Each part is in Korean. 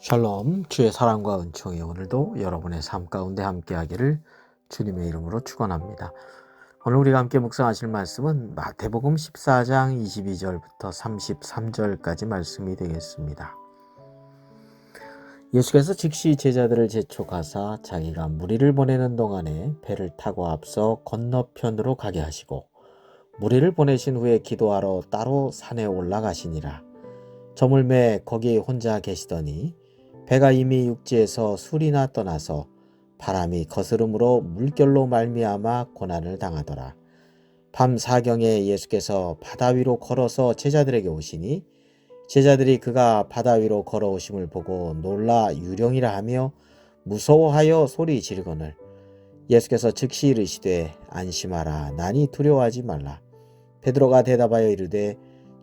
샬롬 주의 사랑과 은총이 오늘도 여러분의 삶 가운데 함께하기를 주님의 이름으로 축원합니다. 오늘 우리가 함께 묵상하실 말씀은 마태복음 14장 22절부터 33절까지 말씀이 되겠습니다. 예수께서 즉시 제자들을 재촉하사 자기가 무리를 보내는 동안에 배를 타고 앞서 건너편으로 가게 하시고 무리를 보내신 후에 기도하러 따로 산에 올라가시니라. 저물매 거기 혼자 계시더니 배가 이미 육지에서 술이나 떠나서 바람이 거스름으로 물결로 말미암아 고난을 당하더라. 밤 사경에 예수께서 바다 위로 걸어서 제자들에게 오시니 제자들이 그가 바다 위로 걸어오심을 보고 놀라 유령이라 하며 무서워하여 소리 지르거늘. 예수께서 즉시 이르시되 안심하라. 나니 두려워하지 말라. 베드로가 대답하여 이르되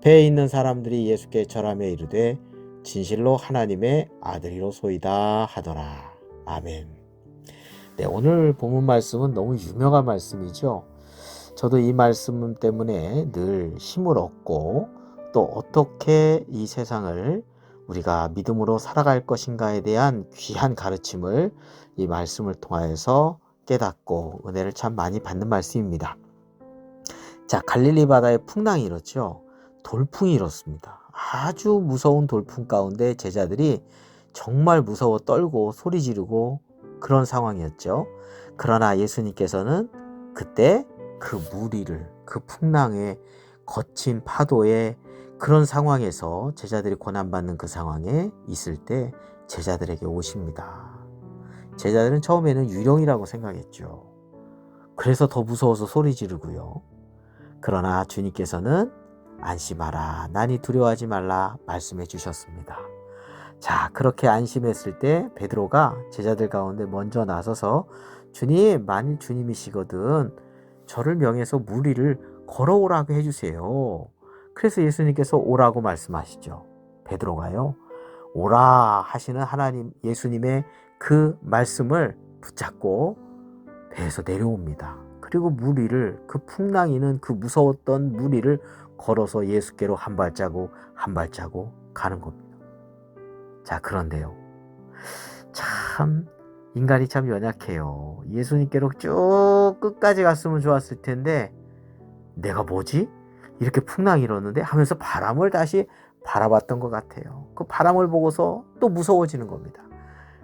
배에 있는 사람들이 예수께 절하며 이르되 진실로 하나님의 아들이로소이다 하더라 아멘. 네 오늘 본문 말씀은 너무 유명한 말씀이죠. 저도 이 말씀 때문에 늘 힘을 얻고 또 어떻게 이 세상을 우리가 믿음으로 살아갈 것인가에 대한 귀한 가르침을 이 말씀을 통하여서 깨닫고 은혜를 참 많이 받는 말씀입니다. 자, 갈릴리 바다의 풍랑이 이렇죠. 돌풍이 이렇습니다. 아주 무서운 돌풍 가운데 제자들이 정말 무서워 떨고 소리 지르고 그런 상황이었죠. 그러나 예수님께서는 그때 그 무리를 그 풍랑에 거친 파도에 그런 상황에서 제자들이 고난받는 그 상황에 있을 때 제자들에게 오십니다. 제자들은 처음에는 유령이라고 생각했죠. 그래서 더 무서워서 소리 지르고요. 그러나 주님께서는 안심하라. 난이 두려워하지 말라. 말씀해 주셨습니다. 자, 그렇게 안심했을 때 베드로가 제자들 가운데 먼저 나서서 주님, 만일 주님이시거든 저를 명해서 무리를 걸어오라고 해 주세요. 그래서 예수님께서 오라고 말씀하시죠. 베드로가요. 오라 하시는 하나님 예수님의 그 말씀을 붙잡고 배에서 내려옵니다. 그리고 무리를 그 풍랑이는 그 무서웠던 무리를 걸어서 예수께로 한 발자국 한 발자국 가는 겁니다. 자 그런데요. 참 인간이 참 연약해요. 예수님께로 쭉 끝까지 갔으면 좋았을 텐데 내가 뭐지? 이렇게 풍랑이 일었는데 하면서 바람을 다시 바라봤던 것 같아요. 그 바람을 보고서 또 무서워지는 겁니다.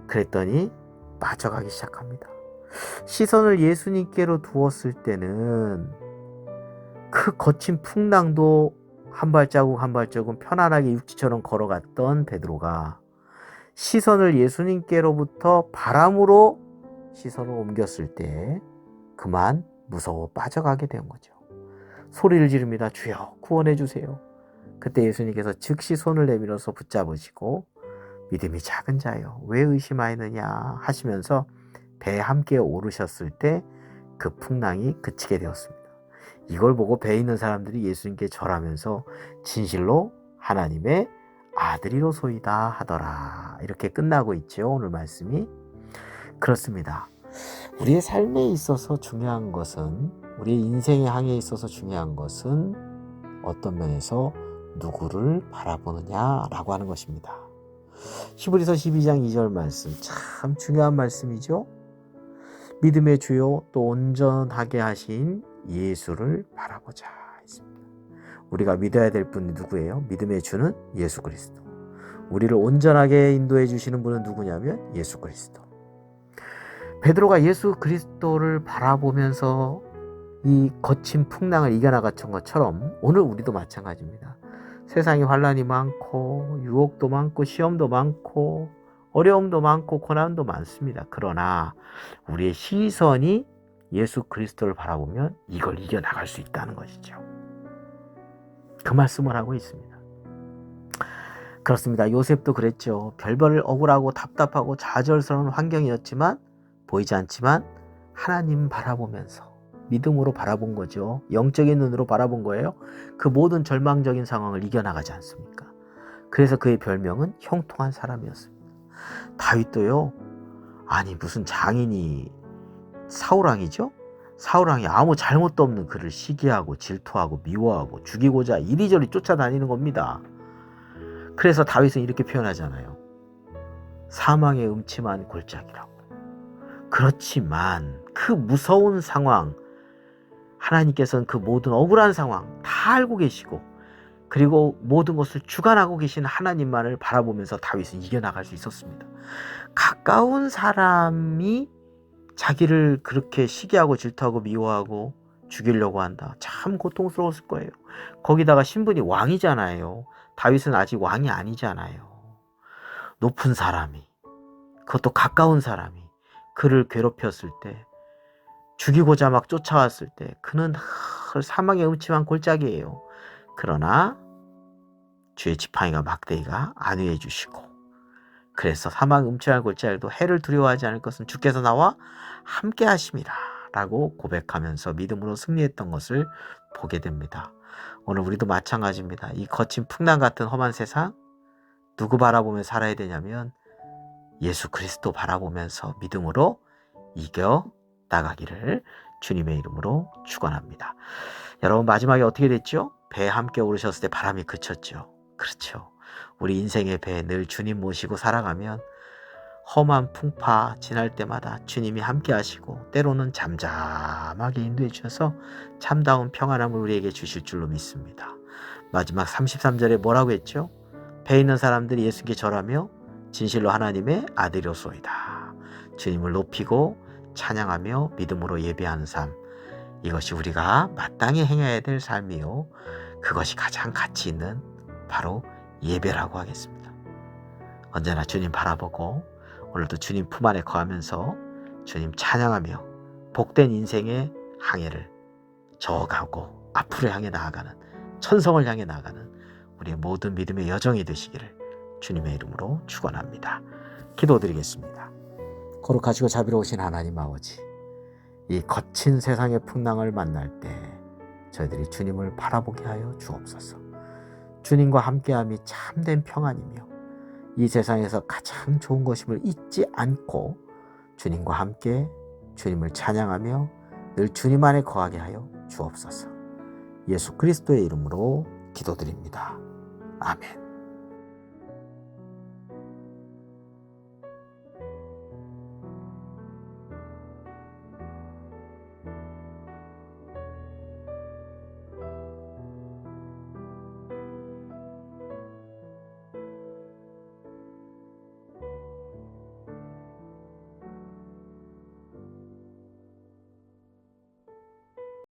그랬더니 빠져가기 시작합니다. 시선을 예수님께로 두었을 때는 그 거친 풍랑도 한 발자국 한 발자국 편안하게 육지처럼 걸어갔던 베드로가 시선을 예수님께로부터 바람으로 시선을 옮겼을 때 그만 무서워 빠져가게 된 거죠. 소리를 지릅니다. 주여 구원해 주세요. 그때 예수님께서 즉시 손을 내밀어서 붙잡으시고 믿음이 작은 자요 왜 의심하였느냐 하시면서 배에 함께 오르셨을 때 그 풍랑이 그치게 되었습니다. 이걸 보고 배에 있는 사람들이 예수님께 절하면서 진실로 하나님의 아들이로소이다 하더라. 이렇게 끝나고 있죠. 오늘 말씀이. 그렇습니다. 우리의 삶에 있어서 중요한 것은 우리 인생의 항에 있어서 중요한 것은 어떤 면에서 누구를 바라보느냐라고 하는 것입니다. 히브리서 12장 2절 말씀 참 중요한 말씀이죠. 믿음의 주요 또 온전하게 하신 예수를 바라보자 했습니다. 우리가 믿어야 될 분이 누구예요? 믿음의 주는 예수 그리스도. 우리를 온전하게 인도해 주시는 분은 누구냐면 예수 그리스도. 베드로가 예수 그리스도를 바라보면서 이 거친 풍랑을 이겨나갔던 것처럼 오늘 우리도 마찬가지입니다. 세상에 환란이 많고 유혹도 많고 시험도 많고 어려움도 많고 고난도 많습니다. 그러나 우리의 시선이 예수 그리스도를 바라보면 이걸 이겨나갈 수 있다는 것이죠. 그 말씀을 하고 있습니다. 그렇습니다. 요셉도 그랬죠. 별별 억울하고 답답하고 좌절스러운 환경이었지만 보이지 않지만 하나님 바라보면서 믿음으로 바라본 거죠. 영적인 눈으로 바라본 거예요. 그 모든 절망적인 상황을 이겨나가지 않습니까? 그래서 그의 별명은 형통한 사람이었습니다. 다윗도요. 아니 무슨 장인이 사울왕이죠? 사울왕이 아무 잘못도 없는 그를 시기하고 질투하고 미워하고 죽이고자 이리저리 쫓아다니는 겁니다. 그래서 다윗은 이렇게 표현하잖아요. 사망의 음침한 골짜기라고. 그렇지만 그 무서운 상황, 하나님께서는 그 모든 억울한 상황 다 알고 계시고, 그리고 모든 것을 주관하고 계신 하나님만을 바라보면서 다윗은 이겨나갈 수 있었습니다. 가까운 사람이 자기를 그렇게 시기하고 질투하고 미워하고 죽이려고 한다. 참 고통스러웠을 거예요. 거기다가 신분이 왕이잖아요. 다윗은 아직 왕이 아니잖아요. 높은 사람이, 그것도 가까운 사람이 그를 괴롭혔을 때, 죽이고자 막 쫓아왔을 때, 그는 사망의 음침한 골짜기예요. 그러나 주의 지팡이가 막대기가 안위해 주시고, 그래서 사망 음침한 골짜기도 해를 두려워하지 않을 것은 주께서 나와 함께 하심이라 라고 고백하면서 믿음으로 승리했던 것을 보게 됩니다. 오늘 우리도 마찬가지입니다. 이 거친 풍랑 같은 험한 세상 누구 바라보며 살아야 되냐면 예수 그리스도 바라보면서 믿음으로 이겨 나가기를 주님의 이름으로 축원합니다. 여러분 마지막에 어떻게 됐죠? 배에 함께 오르셨을 때 바람이 그쳤죠. 그렇죠. 우리 인생의 배에 늘 주님 모시고 살아가면 험한 풍파 지날 때마다 주님이 함께 하시고 때로는 잠잠하게 인도해 주셔서 참다운 평안함을 우리에게 주실 줄로 믿습니다. 마지막 33절에 뭐라고 했죠? 배 있는 사람들이 예수께 절하며 진실로 하나님의 아들이오소이다. 주님을 높이고 찬양하며 믿음으로 예배하는 삶. 이것이 우리가 마땅히 행해야 될 삶이요. 그것이 가장 가치 있는 바로 예배라고 하겠습니다. 언제나 주님 바라보고 오늘도 주님 품 안에 거하면서 주님 찬양하며 복된 인생의 항해를 저어가고 앞으로 향해 나아가는 천성을 향해 나아가는 우리의 모든 믿음의 여정이 되시기를 주님의 이름으로 축원합니다. 기도드리겠습니다. 거룩하시고 자비로우신 하나님 아버지 이 거친 세상의 풍랑을 만날 때 저희들이 주님을 바라보게 하여 주옵소서. 주님과 함께함이 참된 평안이며 이 세상에서 가장 좋은 것임을 잊지 않고 주님과 함께 주님을 찬양하며 늘 주님 안에 거하게 하여 주옵소서. 예수 그리스도의 이름으로 기도드립니다. 아멘.